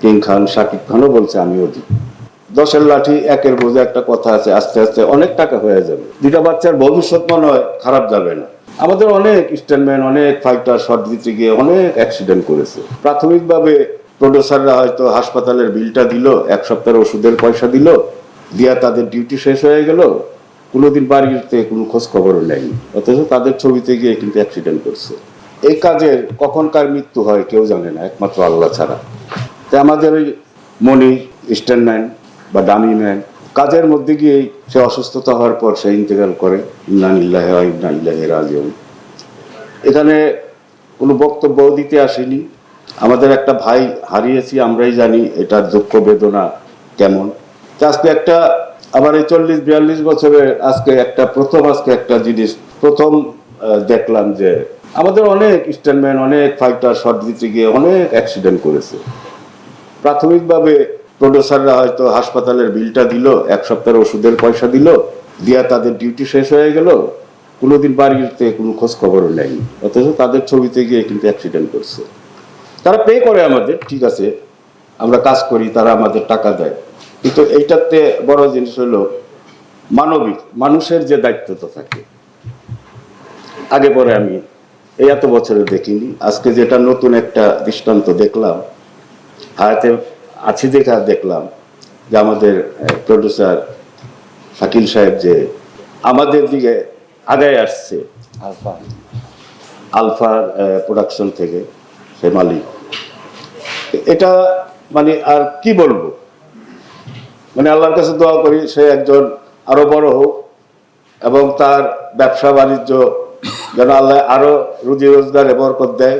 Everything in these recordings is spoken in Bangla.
কিং খান শাকিব খানও বলছে, আমিও দিই। দশের লাঠি, একের বোঝা একটা কথা আছে, আস্তে আস্তে অনেক টাকা হয়ে যাবে। দুটা বাচ্চার ভবিষ্যৎ মনে হয় খারাপ যাবে না। আমাদের অনেক স্ট্যান্ডম্যান অনেক ফাইটার শর্ট দিতে গিয়ে অনেক অ্যাক্সিডেন্ট করেছে। প্রাথমিকভাবে প্রডিউসাররা হয়তো হাসপাতালের বিলটা দিল, এক সপ্তাহের ওষুধের পয়সা দিল, দিয়া তাদের ডিউটি শেষ হয়ে গেল, কোনোদিন বাড়িতে কোনো খোঁজ খবরও নেয়নি। অথচ তাদের ছবিতে গিয়ে কিন্তু অ্যাক্সিডেন্ট করছে। এই কাজের কখন কার মৃত্যু হয় কেউ জানে না, একমাত্র আল্লাহ ছাড়া। তাই আমাদের ওই মনি স্ট্যান্ডম্যান বা ডামি ম্যান কাজের মধ্যে গিয়েই সে অসুস্থতা হওয়ার পর সে ইন্তেকাল করে, ইন্না ইলাইহি রাজিউন। এখানে কোনো বক্তব্য দিতে আসেনি। আমাদের একটা ভাই হারিয়েছি, আমরাই জানি এটার দুঃখ বেদনা কেমন। আজকে একটা আবার এই চল্লিশ বিয়াল্লিশ বছরে আজকে একটা, প্রথম আজকে একটা জিনিস, প্রথম দেখলাম যে আমাদের অনেক স্ট্যান্ডম্যান অনেক ফাইটার শট দিতে গিয়ে অনেক অ্যাক্সিডেন্ট করেছে। প্রাথমিকভাবে প্রডিউসাররা হয়তো হাসপাতালের বিলটা দিল, এক সপ্তাহের ওষুধের পয়সা দিল, দিয়া তাদের ডিউটি শেষ হয়ে গেল, কোনোদিন বাড়িতে কোনো খোঁজ খবরও নেয়নি অথচ তাদের ছবিতে গিয়ে কিন্তু অ্যাক্সিডেন্ট করছে তারা পে করে আমাদের, ঠিক আছে, আমরা কাজ করি, তারা আমাদের টাকা দেয়। কিন্তু এইটাতে বড় জিনিস হলো, মানবিক, মানুষের যে দায়িত্বটা থাকে। আগে পরে আমি এই এত বছরে দেখিনি, আজকে যেটা নতুন একটা দৃষ্টান্ত দেখলাম হায়াতে আছি দেখা দেখলাম যে আমাদের প্রডিউসার শাকিল সাহেব যে আমাদের দিকে আগায় আসছে। আলফা। আলফা প্রোডাকশন থেকে সে মালিক। এটা মানে আর কি বলব? মানে আল্লাহর কাছে দোয়া করি সে একজন আরও বড় হোক এবং তার ব্যবসা বাণিজ্য যেন আল্লাহ আরও রুজি রোজগার বরকত দেয়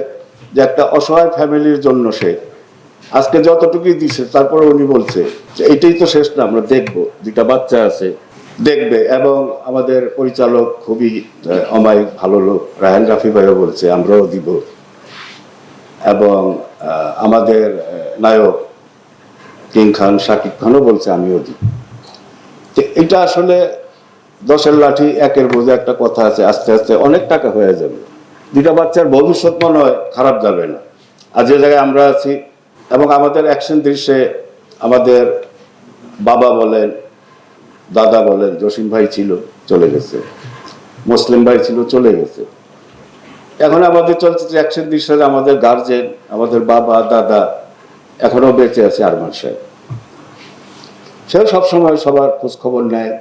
যে একটা অসহায় ফ্যামিলির জন্য সে আজকে যতটুকুই দিছে, তারপরে উনি বলছে যে এটাই তো শেষ না, আমরা দেখব দুটা বাচ্চা আছে, দেখবে। এবং আমাদের পরিচালক খুবই অমায়িক, ভালো লোক রায়হান রাফি ভাইও বলছে, আমরাও দিব। এবং আমাদের নায়ক কিং খান, শাকিব খানও বলছে, আমিও দিব। এটা আসলে দশের লাঠি, একের বোঝা একটা কথা আছে, আস্তে আস্তে অনেক টাকা হয়ে যাবে। দুটা বাচ্চার ভবিষ্যৎ মনে হয় খারাপ যাবে না। আর যে জায়গায় আমরা আছি এবং আমাদের অ্যাকশন দৃশ্যে আমাদের বাবা বলেন, দাদা বলেন, জসিম ভাই ছিল, চলে গেছে। মুসলিম ভাই ছিল, চলে গেছে। এখন আমাদের চলচ্চিত্র অ্যাকশন দৃশ্যে আমাদের গার্জেন আমাদের বাবা, দাদা এখনও বেঁচে আছে আরমান সাহেব। সেও সবসময় সবার খোঁজ খবর নেয়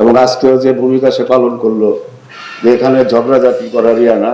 এবং আজকেও যে ভূমিকা সে পালন করল, যে এখানে ঝগড়াঝাটি করার ইয়া না